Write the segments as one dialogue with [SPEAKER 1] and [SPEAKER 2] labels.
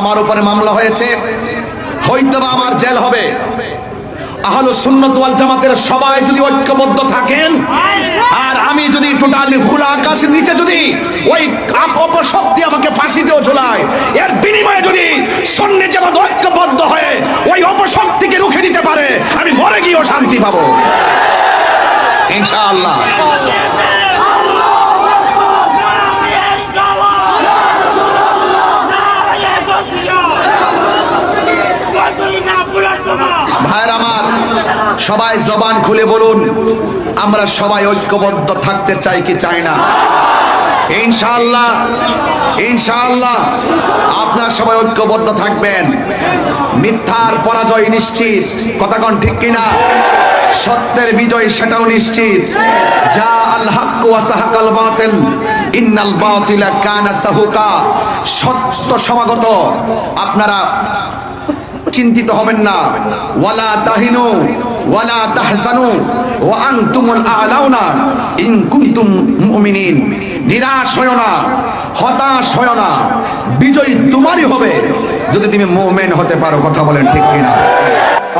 [SPEAKER 1] আমার উপরে মামলা হয়েছে। হয়তো বা আমার জেল হবে। আহলো সুন্নত ওয়াল জামাতের সবাই যদি ঐক্যবদ্ধ থাকেন, আর আমি যদি টোটালি খোলা আকাশের নিচে যদি ওই অপশক্তি আমাকে ফাঁসি দিয়েও ঝোলায়, এর বিনিময়ে যদি সন্ন্যে জামাত ঐক্যবদ্ধ হয়ে ওই অপশক্তিকে রুখে দিতে পারে, আমি মরে গিয়েও শান্তি পাবো। ইনশাআল্লাহ। সবাই জবান খুলে বলুন, আমরা সবাই ঐক্যবদ্ধ থাকতে চাই কি চাই না? ইনশাআল্লাহ ইনশাআল্লাহ, আপনার সবাই ঐক্যবদ্ধ থাকবেন। মিথ্যার পরাজয় নিশ্চিত, কথা কোন ঠিক কিনা? সত্যের বিজয় সেটাও নিশ্চিত। যা আল হাক্কু ওয়া সাহাকাল বাতিল, ইন্নাল বাতিলা কানা সাহুকা। সত্য সমাগত, আপনারা চিন্তিত হবেন না। ওয়ালা তাহিনু, ওয়ালা তাহজানু, ওয়া আনতুমুল আলাউনা, ইন কুনতুম মুমিনিন। নিরাশ হয়ো না, হতাশ হয়ো না। বিজয় তোমারই হবে, যদি তুমি মুমিন হতে পারো, কথা বলেন ঠিক কিনা।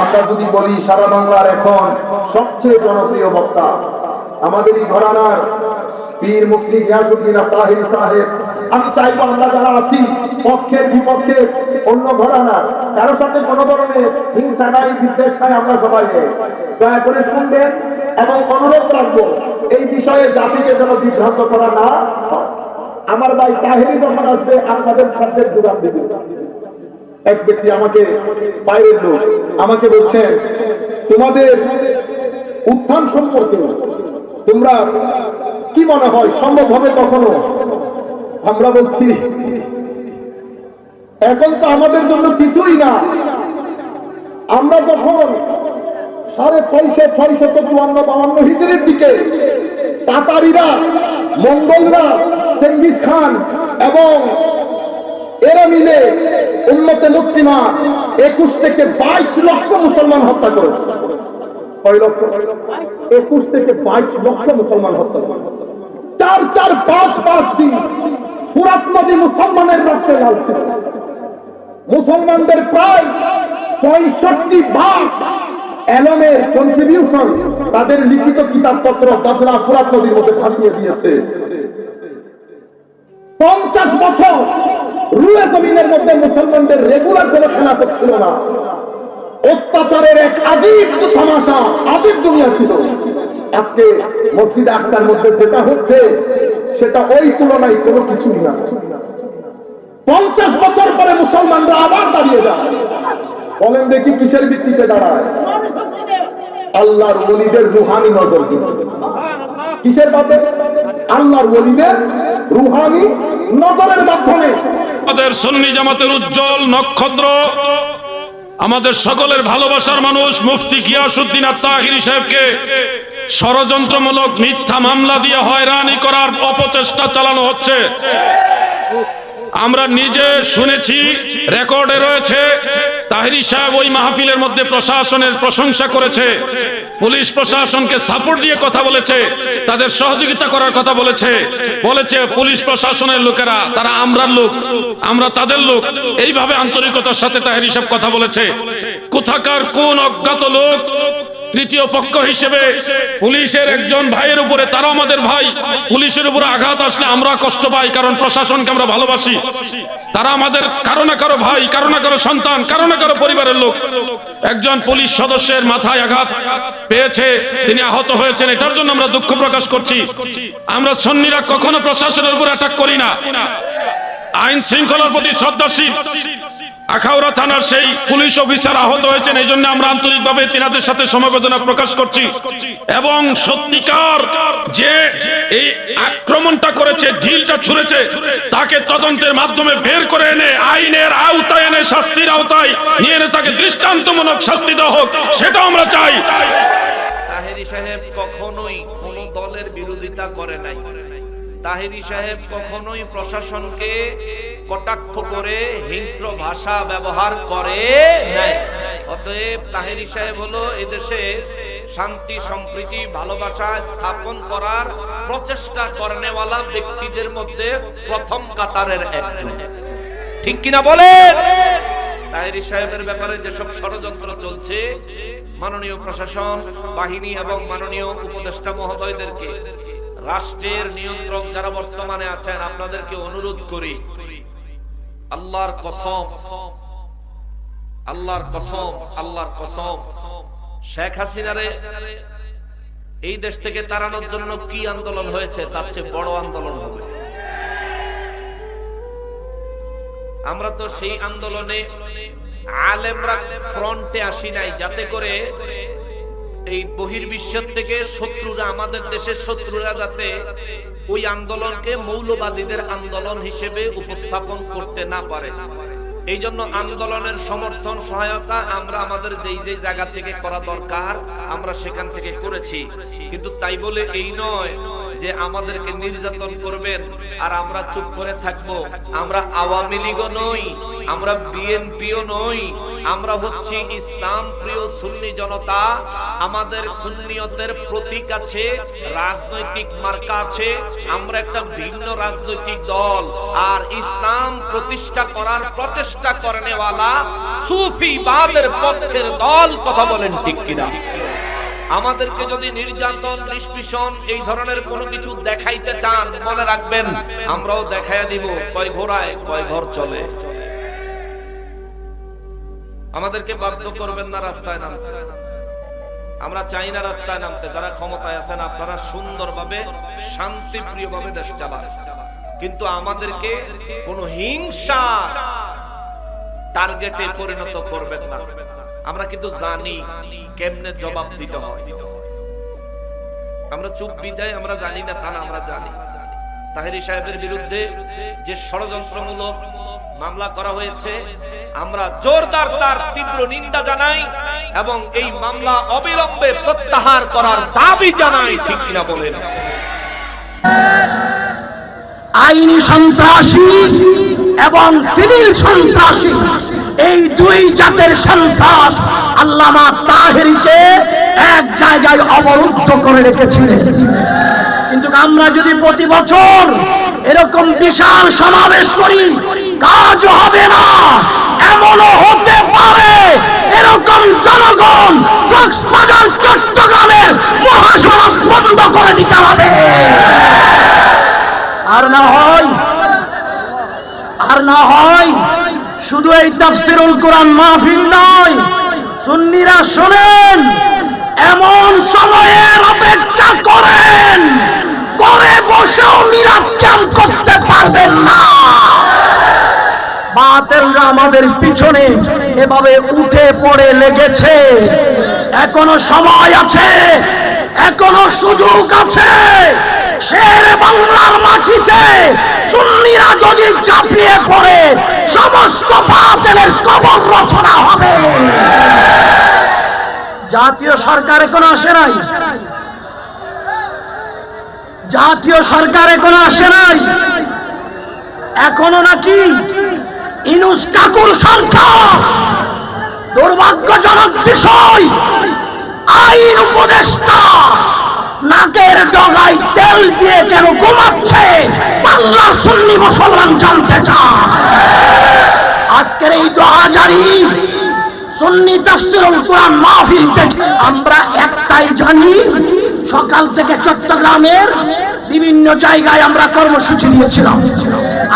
[SPEAKER 2] আমরা যদি বলি, সারা বাংলার এখন সবচেয়ে জনপ্রিয় বক্তা আমাদের এই ঘরানার পীর মুফতি গিয়াসুদ্দিন তাহির সাহেব। আমি চাইব আমরা যারা আছি পক্ষের বিপক্ষে, অন্য ঘোরা না। কারোর সাথে কোনো ধরনের হিংসা নাই, বিদ্বেষ নাই আমরা সবাই। দয়া করে শুনবেন এবং অনুরোধ রাখব, এই বিষয়ে জাতিকে যেন বিভ্রান্ত করা না আমার ভাই তাহেরি যখন আসবে, আপনাদের খাদ্যের যোগান দেবে। এক ব্যক্তি আমাকে বাইরের লোক, আমাকে বলছেন, তোমাদের উত্থান সম্পর্কে তোমরা কি মনে হয়, সম্ভব হবে কখনো? আমরা বলছি, এখন তো আমাদের জন্য কিছুই না। আমরা যখন সাড়ে ছয়শো ছয়শত চুয়ান্ন বাউন্ন হিজড়ির দিকে তাতারিরা, মঙ্গলরা চেঙ্গিস খান এবং এরা মিলে উন্নতে মুসলিমা একুশ থেকে বাইশ লক্ষ মুসলমান হত্যা করেছে। একুশ থেকে বাইশ লক্ষ মুসলমান হত্যা চার চার, পাঁচ পাঁচ দিন সুরাত নদী মুসলমানের রক্তে লাল মুসলমানদের প্রায় পঁয়ষট্টি ভাগ এলমের কন্ট্রিবিউশন তাদের লিখিত কিতাবপত্র দজরা ফুরাত নদীর মধ্যে ফাঁসিয়ে দিয়েছে। পঞ্চাশ বছর রুয়ে জমিনের মধ্যে মুসলমানদের রেগুলার কোনো খেলাফত ছিল না। অত্যাচারের এক আজীব তামাশা আজীব দুনিয়া ছিল। আজকে মসজিদ আকসার মধ্যে যেটা হচ্ছে সেটা ওই তুলনায় কোনো কিছুই না। পঞ্চাশ বছর পরে মুসলমানরা আবার দাঁড়িয়ে যায়। বলেন দেখি কিসের ভিত্তিতে দাঁড়ায়? আল্লাহর ওলিদের রুহানি নজর কিসের বাদে আল্লাহর ওলিদের রুহানি নজরের মাধ্যমে।
[SPEAKER 3] আমাদের সন্নি জামাতের উজ্জ্বল নক্ষত্র, আমাদের সকলের ভালোবাসার মানুষ মুফতি গিয়াসুদ্দিন আত্মাহিরি সাহেবকে ষড়যন্ত্রমূলক মিথ্যা মামলা দিয়ে হয়রানি করার অপচেষ্টা চালানো হচ্ছে। আমরা নিজে শুনেছি, রেকর্ডে রয়েছে, তাহিরি সাহেব ওই মাহফিলের মধ্যে প্রশাসনের প্রশংসা করেছে, পুলিশ প্রশাসনকে সাপোর্ট দিয়ে কথা বলেছে, তাদের সহযোগিতা করার কথা বলেছে বলেছে পুলিশ প্রশাসনের লোকেরা, তারা আমরার লোক, আমরা তাদের লোক। এইভাবে আন্তরিকতার সাথে তাহিরি সাহেব কথা বলেছে। কোথাকার কোন অজ্ঞাত লোক তৃতীয় পক্ষ হিসেবে পুলিশের একজন ভাইয়ের উপরে তারা আমাদের ভাই, পুলিশের উপরে আঘাত আসলে আমরা কষ্ট পাই, কারণ প্রশাসনকে আমরা ভালোবাসি। তারা আমাদের কারও না কারও ভাই, কারও না কারও সন্তান, কারও না কারও পরিবারের লোক। একজন পুলিশ সদস্যের মাথায় আঘাত পেয়েছে, তিনি আহত হয়েছেন, এটার জন্য আমরা দুঃখ প্রকাশ করছি। আমরা সন্নিরা কখনো প্রশাসনের উপর অ্যাটাক করি না। আইন শৃঙ্খলার প্রতি শ্রদ্ধাশীল। আখাউড়া থানার সেই পুলিশ অফিসার আহত হয়েছেন, এই জন্য আমরা আন্তরিকভাবে তিনাদের সাথে সমবেদনা প্রকাশ করছি। এবং সত্যিকার যে এই আক্রমণটা করেছে, ঢিলটা ছুঁড়েছে, তাকে তদন্তের মাধ্যমে বের করে এনে, আইনের আওতায় এনে, শাস্তির আওতায় নিয়ে এনে তাকে দৃষ্টান্তমূলক শাস্তি দেওয়া হোক সেটা আমরা চাই।
[SPEAKER 4] তাহেরি সাহেব কখনোই কোন দলের বিরোধিতা করে নাই। তাহেরি সাহেব কখনোই প্রশাসনকে কটাক্ষ করে হিংস্র ভাষা ব্যবহার করে নাই। অতএব তাহেরি সাহেব হলো এদেশে শান্তি, সম্প্রীতি, ভালোবাসা স্থাপন করার প্রচেষ্টা করেনেওয়ালা ব্যক্তিদের মধ্যে প্রথম কাতারের একজন। ঠিক কিনা বলেন? তাহেরি সাহেবের ব্যাপারে যেসব ষড়যন্ত্র চলছে, মাননীয় প্রশাসন, বাহিনী এবং মাননীয় উপদেষ্টা মহোদয়দেরকে রাষ্ট্রের নিয়ন্ত্রক যারা বর্তমানে আছেন, আপনাদেরকে অনুরোধ করি, আল্লাহর কসম আল্লাহর কসম আল্লাহর কসম। শেখ হাসিনারে এই দেশ থেকে তাড়ানোর জন্য কি আন্দোলন হয়েছে, তার চেয়ে বড় আন্দোলন হবে। আমরা তো সেই আন্দোলনে আলেমরা ফ্রন্টে আসি নাই, যাতে করে এই বহির্বিশ্বের থেকে শত্রুরা আমাদের দেশের শত্রুরা যাতে ওই আন্দোলনকে মৌলবাদীদের আন্দোলন হিসেবে উপস্থাপন করতে না পারে। এই জন্য আন্দোলনের সমর্থন, সহায়তা আমরা আমাদের যেই যেই জায়গা থেকে করা দরকার, আমরা সেখান থেকে করেছি। কিন্তু তাই বলে এই নয় যে আমাদেরকে নির্যাতন করবেন আর আমরা চুপ করে থাকব। আমরা আওয়ামী লীগও নই, আমরা বিএনপিও নই আমরা হচ্ছি ইসলাম প্রিয় সুন্নি জনতা, আমাদের সুন্নিয়তের প্রতীক আছে, রাজনৈতিক মার্কা আছে, আমরা একটা ভিন্ন রাজনৈতিক দল। আর ইসলাম প্রতিষ্ঠা করার প্রচেষ্টা করেনেওয়ালা সুফিবাদের পক্ষের দল কথা বলেন ঠিক কিনা? আমাদেরকে যদি নির্যাতন, নিষ্পিষণ এই ধরনের কোনো কিছু দেখাইতে চান, মনে রাখবেন, আমরাও দেখাইয়া দিব, কয় ঘোড়ায়, কয় ঘর চলে। আমাদেরকে বাধ্য করবেন না রাস্তায় নামতে। আমরা চাই না রাস্তায় নামতে, যারা ক্ষমতায় আছেন আপনারা সুন্দরভাবে, শান্তিপ্রিয়ভাবে দেশ চালান। কিন্তু আমাদেরকে কোনো হিংসা টার্গেটে পরিণত করবেন না। আমরা কিন্তু জানি কেমনে জবাব দিতে হয়। আমরা চুপ বিদায়, আমরা জানি না তা না, আমরা জানি। তাহেরি সাহেবের বিরুদ্ধে যে ষড়যন্ত্রমূলক মামলা করা হয়েছে। আমরা জোরদার তার তীব্র নিন্দা জানাই এবং এই মামলা অবিলম্বে প্রত্যাহার করার দাবি জানাই, ঠিক কিনা বলেন?
[SPEAKER 5] আইনি সন্ত্রাসী এবং সিভিল সন্ত্রাসী, এই দুই জাতের সন্ত্রাস আল্লামা তাহেরিকে এক জায়গায় অবরুদ্ধ করে রেখেছিলেন। কিন্তু আমরা যদি প্রতি বছর এরকম বিশাল সমাবেশ করি কাজ হবে না। এমনও হতে পারে। এরকম জনগণ কক্সবাজার, চট্টগ্রামের মহাসড়ক বন্ধ করে দিতে হবে। আর না হয়, আর না হয়, শুধু এই তাফসিরুল কোরআন মাহফিল নয়, সুন্নিরা শোনেন, এমন সময়ের অপেক্ষা করেন করে বসেও মিরাক্কাল করতে পারবেন না। বাতেলরা আমাদের পিছনে এভাবে উঠে পড়ে লেগেছে। এখনও সময় আছে, এখনও সুযোগ আছে। শের বাংলার মাটিতে সুন্নিরা যদি চাপিয়ে পড়ে, সমস্ত বাতেলের কবর রচনা হবে। জাতীয় সরকার এখনও আসে নাই। জাতীয় সরকার এখনও আসে নাই। এখনও নাকি ইনুস কাকুর সরকার। দুর্ভাগ্যজনক বিষয়, আইন উপদেষ্টা নাকের ডগায় তেল দিয়ে কেন ঘুমাচ্ছে? বাংলার সুন্নি মুসলমান জানতে চান আজকের এই দু হাজারই সুন্নি তাফসিরুল কোরআন মাহফিল থেকে আমরা একটাই জানি, সকাল থেকে চট্টগ্রামের বিভিন্ন জায়গায় আমরা কর্মসূচি দিয়েছিলাম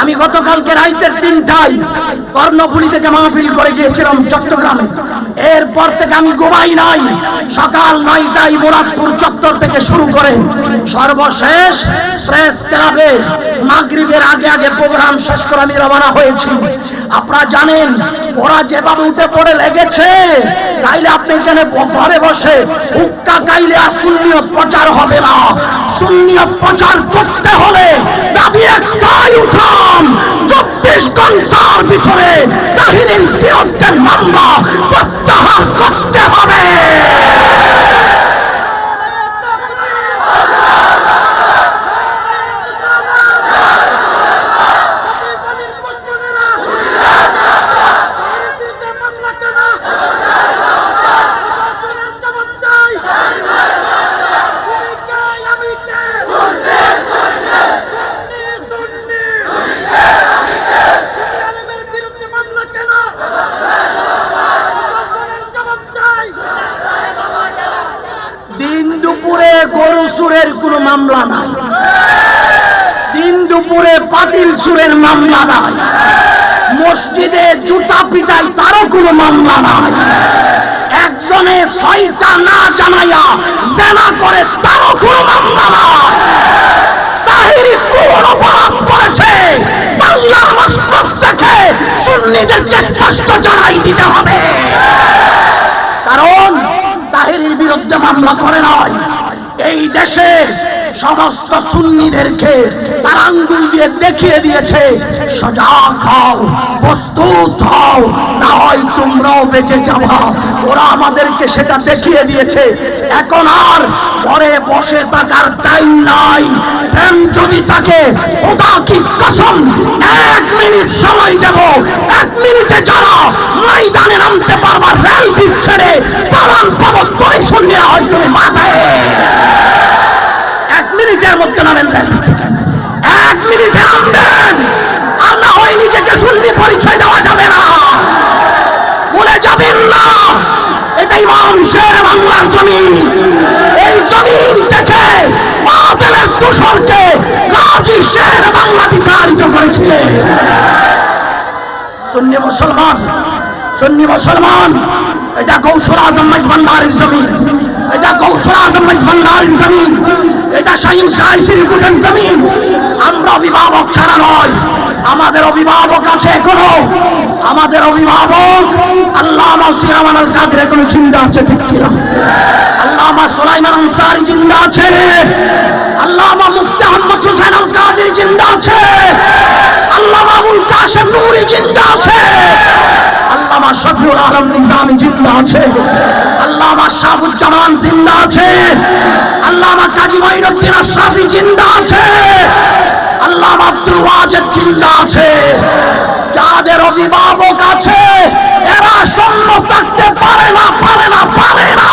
[SPEAKER 5] আমি গতকালকে রাইতের তিনটায় কর্ণফুলি থেকে মাহফিল করে গিয়েছিলাম চট্টগ্রামে। এরপর থেকে আমি গোমাই নাই। সকাল নয়টায় মোরাদপুর চত্বর থেকে শুরু করে সর্বশেষ প্রেস ক্লাবে মাগরিবের আগে আগে প্রোগ্রাম শেষ করে আমি রওনা হয়েছি। আপনারা জানেন, ওরা যেভাবে উঠে পড়ে লেগেছে তাইলে আপনি এখানে ঘরে বসে উক্কা গাইলে আর সুন্নিয়ত প্রচার হবে না। সুন্নিয়ত প্রচার করতে হলে দাবি একটাই, উঠান। চব্বিশ ঘণ্টার ভিতরে তাহিরিন বিরুদ্ধের মামলা প্রত্যাহার করতে হবে। চোরের মামলা নাই। মসজিদে জুতা পিটাই তারও কোনো মামলা নাই। একজনে ছয়টা না জানাইয়া জানা করে তারও কোনো মামলা নাই। অপরাধ করেছে। থেকে সুন্নিদেরকে স্পষ্ট জানাই দিতে হবে। কারণ তাহিরির বিরুদ্ধে মামলা করে নয় এই দেশে সমস্ত সুন্নিদেরকে তার আঙ্গুল দিয়ে দেখিয়ে দিয়েছে, সজাগ হও, প্রস্তুত হও, না হয় তোমরাও বেঁচে যাবা। ওরা আমাদেরকে সেটা দেখিয়ে দিয়েছে। এখন আর ঘরে বসে থাকার টাইম নাই। প্রেম যদি থাকে ওটা কি কসম, এক মিনিট সময় দেব। এক মিনিটে যারা ময়দানে নামতে পারবা রেল ছেড়ে পালান পাবো তুমি শুনলে হয় তুমি মাথায়। মিনিটের মধ্যে নামেন থেকে। এক মিনিটে নামবেন আর না হয় নিজেকে শুনলে পরিচয় দেওয়া যাবে না। ভুলে যাবেন না। এটাই মানুষের বাংলার জমিন। এই জমিন থেকে বাতিলের দূষণকে গাজী শের বাংলা বিতাড়িত করেছিলেন। সুন্নি মুসলমান সুন্নি মুসলমান, এটা কৌশল আজম ভান্ডারের জমিন। এটা কৌশল আজম ভান্ডারের জমিন। আমরা অভিভাবক ছাড়া নয়। আমাদের অভিভাবক আছে এখনও। আমাদের অভিভাবক আল্লাহ আল কাদের চিন্তা আছে আল্লামা সুলাইমান আনসারি জিন্দা আছে। আহমদ আল কাদের জিন্দা আছে। আবুল কাশেম জিন্দা আছে। শফিউল আলম নিজামি জিন্দা আছে। শাহুজ্জামান জিন্দা আছে। আল্লামা কাজী মঈনুদ্দিন আশরাফি জিন্দা আছে। আল্লামা আব্দুল ওয়াজেদ জিন্দা আছে। যাদের অভিভাবক আছে, এরা সম্ভব থাকতে পারে না পারে না পারে না।